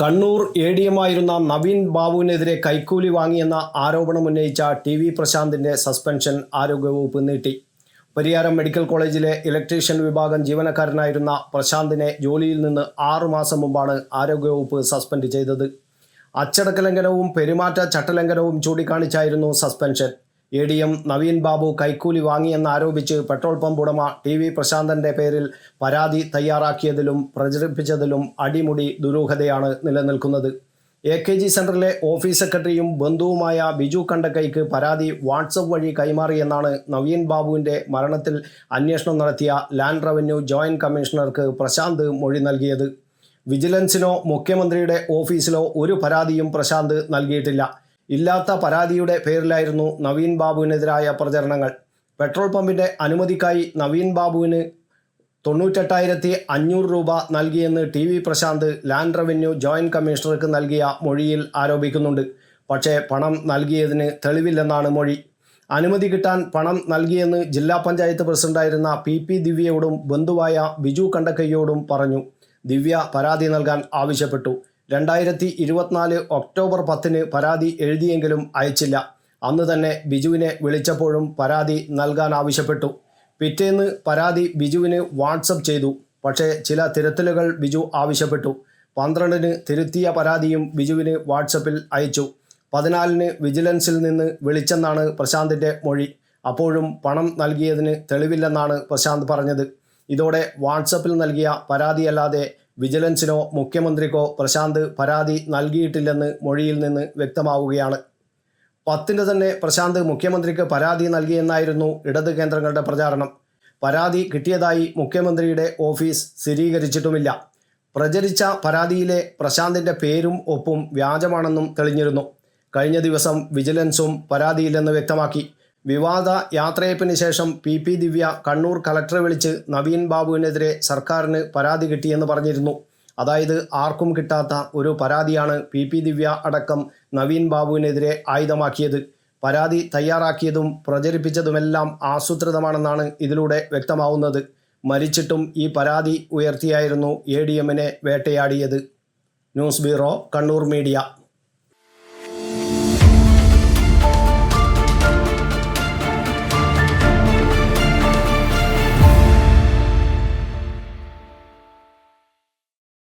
Kannur A D M ആയിരുന്ന നവീൻ ബാബുവിനെതിരെ കൈക്കൂലി വാങ്ങിയെന്ന ആരോപണം ഉന്നയിച്ച ടി വി പ്രശാന്തിന്റെ സസ്പെൻഷൻ ആരോഗ്യവകുപ്പ് നീട്ടി. പരിയാരം മെഡിക്കൽ കോളേജിലെ ഇലക്ട്രീഷ്യൻ വിഭാഗം ജീവനക്കാരനായിരുന്ന പ്രശാന്തിനെ ജോലിയിൽ നിന്ന് ആറുമാസം മുമ്പാണ് ആരോഗ്യവകുപ്പ് സസ്പെൻഡ് ചെയ്തത്. അച്ചടക്ക ലംഘനവും പെരുമാറ്റ ചട്ടലംഘനവും ചൂണ്ടിക്കാണിച്ചായിരുന്നു suspension. A D M Naveen Babu കൈക്കൂലി വാങ്ങിയെന്നാരോപിച്ച് പെട്രോൾ പമ്പ് ഉടമ ടി വി പ്രശാന്തന്റെ പേരിൽ പരാതി തയ്യാറാക്കിയതിലും പ്രചരിപ്പിച്ചതിലും അടിമുടി ദുരൂഹതയാണ് നിലനിൽക്കുന്നത്. എ കെ ജി സെന്ററിലെ ഓഫീസ് സെക്രട്ടറിയും ബന്ധുവുമായ ബിജു കണ്ടക്കൈക്ക് പരാതി വാട്സപ്പ് വഴി കൈമാറിയെന്നാണ് നവീൻ ബാബുവിന്റെ മരണത്തിൽ അന്വേഷണം നടത്തിയ ലാൻഡ് റവന്യൂ ജോയിന്റ് കമ്മീഷണർക്ക് പ്രശാന്ത് മൊഴി നൽകിയത്. വിജിലൻസിനോ മുഖ്യമന്ത്രിയുടെ ഓഫീസിലോ ഒരു പരാതിയും പ്രശാന്ത് നൽകിയിട്ടില്ല. ഇല്ലാത്ത പരാതിയുടെ പേരിലായിരുന്നു നവീൻ ബാബുവിനെതിരായ പ്രചരണങ്ങൾ. പെട്രോൾ പമ്പിന്റെ അനുമതിക്കായി നവീൻ ബാബുവിന് തൊണ്ണൂറ്റെട്ടായിരത്തി അഞ്ഞൂറ് രൂപ നൽകിയെന്ന് T V Prashanth land revenue joint കമ്മീഷണർക്ക് നൽകിയ മൊഴിയിൽ ആരോപിക്കുന്നുണ്ട്. പക്ഷേ പണം നൽകിയതിന് തെളിവില്ലെന്നാണ് മൊഴി. അനുമതി കിട്ടാൻ പണം നൽകിയെന്ന് ജില്ലാ പഞ്ചായത്ത് പ്രസിഡന്റായിരുന്ന പി പി ദിവ്യയോടും ബന്ധുവായ ബിജു കണ്ടക്കയ്യോടും പറഞ്ഞു. ദിവ്യ പരാതി നൽകാൻ ആവശ്യപ്പെട്ടു. രണ്ടായിരത്തി ഇരുപത്തിനാല് ഒക്ടോബർ പത്തിന് പരാതി എഴുതിയെങ്കിലും അയച്ചില്ല. അന്ന് തന്നെ ബിജുവിനെ വിളിച്ചപ്പോഴും പരാതി നൽകാൻ ആവശ്യപ്പെട്ടു. പിറ്റേന്ന് പരാതി ബിജുവിന് വാട്സപ്പ് ചെയ്തു. പക്ഷേ ചില തിരുത്തലുകൾ ബിജു ആവശ്യപ്പെട്ടു. പന്ത്രണ്ടിന് തിരുത്തിയ പരാതിയും ബിജുവിന് വാട്സപ്പിൽ അയച്ചു. പതിനാലിന് വിജിലൻസിൽ നിന്ന് വിളിച്ചെന്നാണ് പ്രശാന്തിന്റെ മൊഴി. അപ്പോഴും പണം നൽകിയതിന് തെളിവില്ലെന്നാണ് പ്രശാന്ത് പറഞ്ഞത്. ഇതോടെ വാട്സപ്പിൽ നൽകിയ പരാതിയല്ലാതെ വിജിലൻസിനോ മുഖ്യമന്ത്രിക്കോ പ്രശാന്ത് പരാതി നൽകിയിട്ടില്ലെന്ന് മൊഴിയിൽ നിന്ന് വ്യക്തമാവുകയാണ്. പത്തിന് തന്നെ പ്രശാന്ത് മുഖ്യമന്ത്രിക്ക് പരാതി നൽകിയെന്നായിരുന്നു ഇടത് കേന്ദ്രങ്ങളുടെ പ്രചാരണം. പരാതി കിട്ടിയതായി മുഖ്യമന്ത്രിയുടെ ഓഫീസ് സ്ഥിരീകരിച്ചിട്ടുമില്ല. പ്രചരിച്ച പരാതിയിലെ പ്രശാന്തിന്റെ പേരും ഒപ്പും വ്യാജമാണെന്നും തെളിഞ്ഞിരുന്നു. കഴിഞ്ഞ ദിവസം വിജിലൻസും പരാതിയില്ലെന്ന് വ്യക്തമാക്കി. വിവാദ യാത്രയപ്പിന് ശേഷം പി പി ദിവ്യ കണ്ണൂർ കലക്ടറെ വിളിച്ച് നവീൻ ബാബുവിനെതിരെ സർക്കാരിന് പരാതി കിട്ടിയെന്ന് പറഞ്ഞിരുന്നു. അതായത് ആർക്കും കിട്ടാത്ത ഒരു പരാതിയാണ് പി പി ദിവ്യ അടക്കം നവീൻ ബാബുവിനെതിരെ ആയുധമാക്കിയത്. പരാതി തയ്യാറാക്കിയതും പ്രചരിപ്പിച്ചതുമെല്ലാം ആസൂത്രിതമാണെന്നാണ് ഇതിലൂടെ വ്യക്തമാവുന്നത്. മരിച്ചിട്ടും ഈ പരാതി ഉയർത്തിയായിരുന്നു എ ഡി എമ്മിനെ വേട്ടയാടിയത്. News bureau Kannur media.